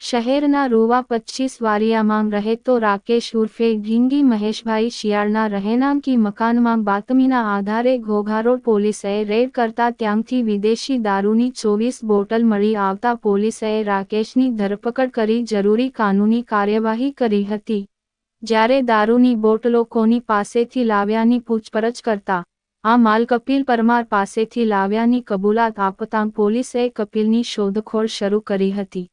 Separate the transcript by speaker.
Speaker 1: શહેરના રૂવા પચ્ચીસ વારિયામાં રહેતો રાકેશ ઉર્ફે ઢીંગી મહેશભાઈ શિયાળના રહેણાંકી મકાનમાં બાતમીના આધારે ઘોઘારોડ પોલીસે રેડ કરતા ત્યાંથી વિદેશી દારૂની ચોવીસ બોટલ મળી આવતા પોલીસે રાકેશની ધરપકડ કરી જરૂરી કાનૂની કાર્યવાહી કરી હતી. જ્યારે દારૂની બોટલો કોની પાસેથી લાવ્યાની પૂછપરછ કરતા, આ માલ કપિલ પરમાર પાસેથી લાવ્યાની કબૂલાત આપતાં પોલીસે કપિલની શોધખોળ શરૂ કરી હતી.